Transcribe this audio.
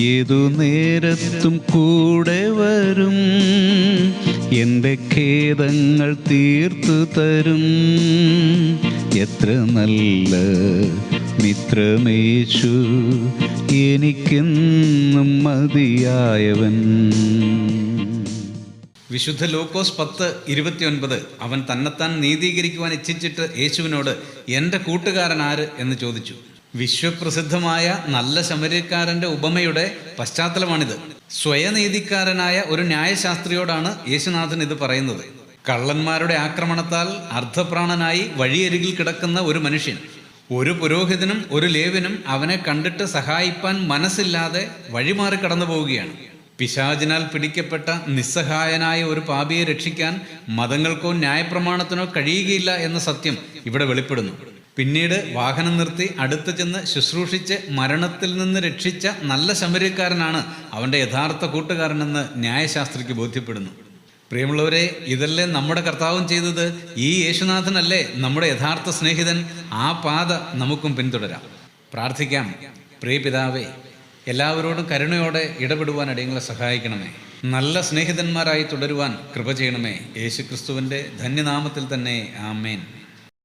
ഏതു നേരത്തും കൂടെ വരും. എന്റെ ഖേദങ്ങൾ തീർത്തു തരും. എത്ര നല്ല മിത്രമേശു. എനിക്കെന്നും മതിയായവൻ. വിശുദ്ധ ലൂക്കോസ് പത്ത് ഇരുപത്തിയൊൻപത് അവൻ തന്നെത്താൻ നീതീകരിക്കുവാൻ ഇച്ഛിച്ചിട്ട് യേശുവിനോട് എന്റെ കൂട്ടുകാരൻ ആര്? എന്ന് ചോദിച്ചു. വിശ്വപ്രസിദ്ധമായ നല്ല ശമരിക്കാരന്റെ ഉപമയുടെ പശ്ചാത്തലമാണിത്. സ്വയനീതിക്കാരനായ ഒരു ന്യായശാസ്ത്രിയോടാണ് യേശുനാഥൻ ഇത് പറയുന്നത്. കള്ളന്മാരുടെ ആക്രമണത്താൽ അർദ്ധപ്രാണനായി വഴിയരികിൽ കിടക്കുന്ന ഒരു മനുഷ്യൻ ഒരു പുരോഹിതനും ഒരു ലേവിനും അവനെ കണ്ടിട്ട് സഹായിപ്പാൻ മനസ്സില്ലാതെ വഴിമാറി കടന്നു പോവുകയാണ് പിശാചിനാൽ പിടിക്കപ്പെട്ട നിസ്സഹായനായ ഒരു പാപിയെ രക്ഷിക്കാൻ മതങ്ങൾക്കോ ന്യായപ്രമാണത്തിനോ കഴിയുകയില്ല എന്ന സത്യം ഇവിടെ വെളിപ്പെടുന്നു. പിന്നീട് വാഹനം നിർത്തി അടുത്ത് ചെന്ന് ശുശ്രൂഷിച്ച് മരണത്തിൽ നിന്ന് രക്ഷിച്ച നല്ല ശമര്യക്കാരനാണ് അവന്റെ യഥാർത്ഥ കൂട്ടുകാരനെന്ന് ന്യായശാസ്ത്രിക്ക് ബോധ്യപ്പെടുന്നു. പ്രിയമുള്ളവരെ ഇതല്ലേ നമ്മുടെ കർത്താവും ചെയ്തത്? ഈ യേശുനാഥനല്ലേ നമ്മുടെ യഥാർത്ഥ സ്നേഹിതൻ? ആ പാത നമുക്കും പിന്തുടരാം. പ്രാർത്ഥിക്കാം. പ്രിയ പിതാവേ എല്ലാവരോടും കരുണയോടെ ഇടപെടുവാൻ അടിയങ്ങളെ സഹായിക്കണമേ. നല്ല സ്നേഹിതന്മാരായി തുടരുവാൻ കൃപ ചെയ്യണമേ. യേശുക്രിസ്തുവിന്റെ ധന്യനാമത്തിൽ തന്നെ ആമേൻ.